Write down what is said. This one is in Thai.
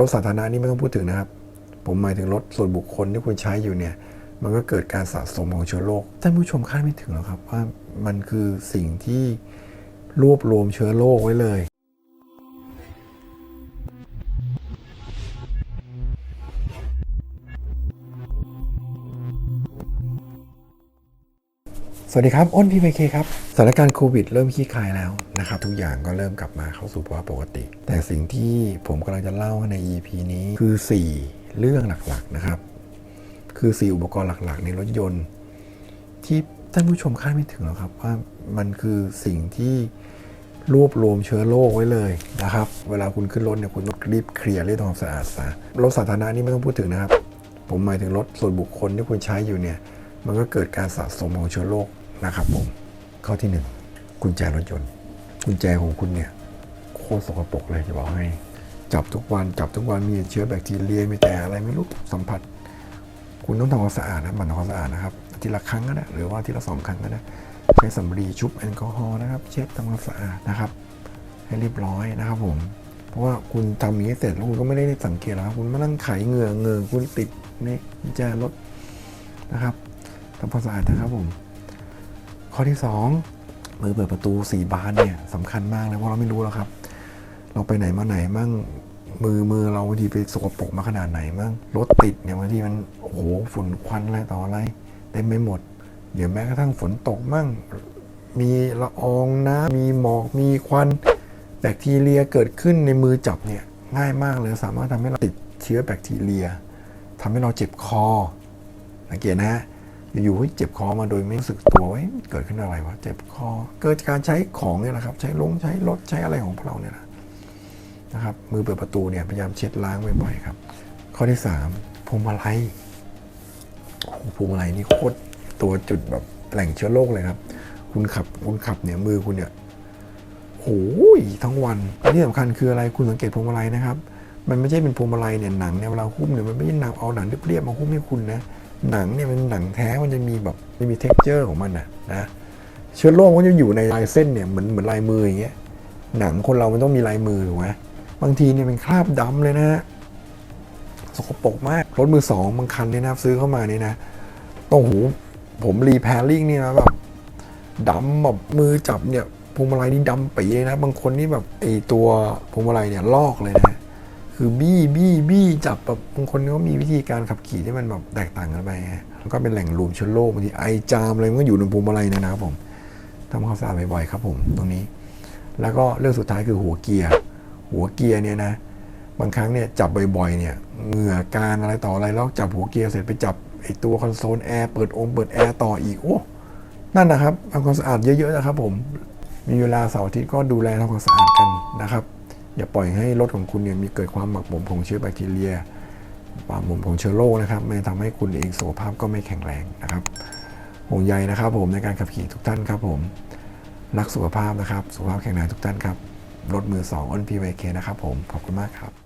รถสาธารณะนี่ไม่ต้องพูดถึงนะครับ ผมหมายถึงรถส่วนบุคคลที่คุณใช้อยู่เนี่ย มันก็เกิดการสะสมของเชื้อโรคท่านผู้ชมคาดไม่ถึงหรอกครับว่ามันคือสิ่งที่รวบรวมเชื้อโรคไว้เลย สวัสดีครับ อ้นพีพีเคครับ สถานการณ์โควิดเริ่มคลี่คลายแล้วนะครับ ทุกอย่างก็เริ่มกลับมาเข้าสู่ภาวะปกติ แต่สิ่งที่ผมกำลังจะเล่าใน EP นี้คือ 4 เรื่องหลักๆนะครับ คือ 4 อุปกรณ์หลักๆ ในรถยนต์ ที่ท่านผู้ชมคาดไม่ถึงหรอกครับว่ามันคือสิ่งที่รวบรวมเชื้อโรคไว้เลยนะครับ เวลาคุณขึ้นรถเนี่ยคุณต้องรีบเคลียร์เรื่องความสะอาดซะรถสาธารณะนี่ไม่ต้องพูดถึงนะครับ ผมหมายถึงรถส่วนบุคคลที่คุณใช้อยู่เนี่ย มันก็เกิดการสะสมของเชื้อโรคนะครับผม ข้อที่หนึ่งกุญแจรถยนต์กุญแจของคุณเนี่ยโคตรสกปรกเลยจะบอกให้จับทุกวันจับทุกวันมีเชื้อแบคทีเรียมีแต่อะไรไม่รู้สัมผัส คุณต้องทำความสะอาดนะมันทำความสะอาดนะครับทีละครั้งก็ได้หรือว่าทีละสองครั้งก็ได้ใช้สำลีชุบแอลกอฮอล์นะครับ เช็ดทำความสะอาดนะครับ ให้เรียบร้อยนะครับผมเพราะว่าคุณทำอย่างนี้เสร็จแล้วคุณก็ไม่ได้สังเกตหรอกครับคุณมานั่งไขเหงื่อเหงื่อคุณติดในกุญแจรถนะครับ ทำความสะอาดนะครับผม ข้อที่สองมือเปิดประตูสี่บานเนี่ยสำคัญมากเลยเพราะเราไม่รู้แล้วครับ เราไปไหนมาไหนมั่งมือมือเราบางทีไปสกปรกมาขนาดไหนมั่งรถติดเนี่ยบางทีมันโอ้โหฝุ่นควันอะไรต่ออะไรเต็มไปหมดเดี๋ยวแม้กระทั่งฝนตกมั่งมีละอองน้ำมีหมอกมีควันแบคทีเรียเกิดขึ้นในมือจับเนี่ยง่ายมากเลยสามารถทำให้เราติดเชื้อแบคทีเรียทำให้เราเจ็บคอสังเกตนะฮะ อยู่ๆเฮ้ยเจ็บคอมาโดยไม่รู้สึกตัวว่าเฮ้เกิดขึ้นอะไรวะเจ็บคอ เกิดการใช้ของเนี่ยแหละครับ ใช้ลงใช้รถใช้อะไรของพวกเราเนี่ยนะนะครับ มือเปิดประตูเนี่ยพยายามเช็ดล้างบ่อยๆครับ ข้อที่สามพวงมาลัยโอ้โหพวงมาลัยนี่โคตรตัวจุดแบบแหล่งเชื้อโรคเลยครับ คุณขับคุณขับเนี่ยมือคุณเนี่ยโอ้ยทั้งวันที่สำคัญคืออะไรคุณสังเกตพวงมาลัยนะครับ มันไม่ใช่เป็นพวงมาลัยเนี่ยหนังเนี่ยเวลาหุ้มเนี่ยมันไม่ใช่หนังเอาหนังเรียบๆมาหุ้มให้คุณนะ หนังเนี่ยเป็นหนังแท้มันจะมีแบบมันมี t e x t อร์ของมันนะนะเชื้อโรคมันจะอยู่ในลายเส้นเนี่ยเหมือนเหมือนลายมืออย่างเงี้ยหนังคนเรามันต้องมีลายมือถูกไหมบางทีเนี่ยเป็นคราบดำเลยนะฮะสกปรกมากรถมือสองบางคันเนี่ยนะซื้อเข้ามาเนี่ยนะต้องหูผมรีแพรลิ่งนี่นะแบบดำแบบมือจับเนี่ยพวงมาลัยนี่ดำปีเลยนะ บางคนนี่แบบไอตัวพวงมาลัยเนี่ยลอกเลยนะ คือบี้บี้บี้จับแบบบางคนก็มีวิธีการขับขี่ที่มันแบบแตกต่างกันไปแล้วก็เป็นแหล่งรวมเชื้อโรคบางทีไอจามอะไรมันก็อยู่ในภูมิอะไรเนี่ยนะครับผมทำความสะอาดบ่อยๆครับผมตรงนี้ แล้วก็เรื่องสุดท้ายคือหัวเกียร์ หัวเกียร์เนี่ยนะ บางครั้งเนี่ยจับบ่อยๆเนี่ยเหงื่อการอะไรต่ออะไรแล้วจับหัวเกียร์เสร็จไปจับไอตัวคอนโซลแอร์เปิดองค์เปิดแอร์ต่ออีกโอ้นั่นนะครับทำความสะอาดเยอะๆนะครับผมมีเวลาเสาร์อาทิตย์ก็ดูแลทำความสะอาดกันนะครับ อย่าปล่อยให้รถของคุณเนี่ยมีเกิดความหมักหมมของเชื้อแบคทีเรียหมักหมมของเชื้อโรคนะครับมันทำให้คุณเองสุขภาพก็ไม่แข็งแรงนะครับห่วงใยนะครับ ผมในการขับขี่ทุกท่านครับ ผมรักสุขภาพนะครับ สุขภาพแข็งแรงทุกท่านครับรถมือสองอ้นพีไวเคนะครับ ผมขอบคุณมากครับ